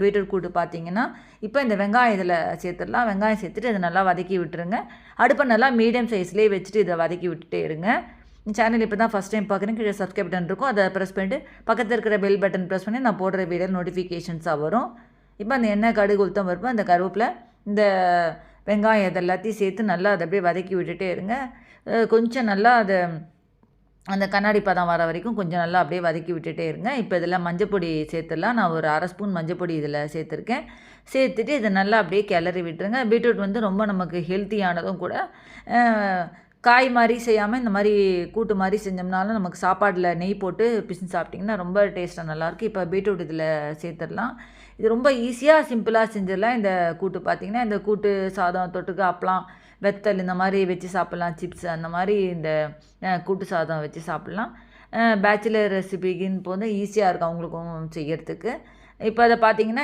Beetroot கூட்டு பார்த்தீங்கன்னா இப்போ இந்த வெங்காயம் இதில் சேர்த்துடலாம். வெங்காயம் சேர்த்துட்டு இதை நல்லா வதக்கி விட்டுருங்க. அடுப்பை நல்லா மீடியம் சைஸ்லேயே வச்சுட்டு இதை வதக்கி விட்டுட்டே இருங்க. சேனல் இப்போ தான் ஃபஸ்ட் டைம் பார்க்குறேன். கீழே சப்ஸ்கிரைப் பட்டன் இருக்கும். அதை ப்ரெஸ் பண்ணிட்டு பக்கத்தில் இருக்கிற பெல் பட்டன் ப்ரெஸ் பண்ணி நான் போடுற வீடியோ நோட்டிஃபிகேஷன்ஸாக வரும். இப்போ அந்த எண்ணெய் கடுகு உளுத்தம் பருப்பு அந்த கருவேப்பில் இந்த வெங்காயம் இதெல்லாத்தையும் சேர்த்து நல்லா அதை அப்படியே வதக்கி விட்டுட்டே இருங்க. கொஞ்சம் நல்லா அதை அந்த கண்ணாடி பதம் வர வரைக்கும் கொஞ்சம் நல்லா அப்படியே வதக்கி விட்டுட்டே இருங்க. இப்போ இதில் மஞ்சப்பொடி சேர்த்துடலாம். நான் ஒரு அரை ஸ்பூன் மஞ்சப்பொடி இதில் சேர்த்துருக்கேன். சேர்த்துட்டு இதை நல்லா அப்படியே கிளறி விட்டுருங்க. பீட்ரூட் வந்து ரொம்ப நமக்கு ஹெல்த்தியானதும் கூட காய் மாதிரி செய்யாமல் இந்த மாதிரி கூட்டு மாதிரி செஞ்சோம்னாலும் நமக்கு சாப்பாட்டில் நெய் போட்டு பிசின் சாப்பிட்டிங்கன்னா ரொம்ப டேஸ்ட்டாக நல்லாயிருக்கு இப்போ பீட்ரூட் இதில் சேர்த்துடலாம். இது ரொம்ப ஈஸியாக சிம்பிளாக செஞ்சிடலாம். இந்த கூட்டு பார்த்திங்கன்னா இந்த கூட்டு சாதம் தொட்டுக்கு அப்பளம் வெத்தல் இந்த மாதிரி வச்சு சாப்பிட்லாம். சிப்ஸ் அந்த மாதிரி இந்த கூட்டு சாதம் வச்சு சாப்பிட்லாம். பேச்சுலர் ரெசிபிக்குன்னு போது ஈஸியாக இருக்கும் அவங்களுக்கும் செய்யறதுக்கு. இப்போ அதை பார்த்தீங்கன்னா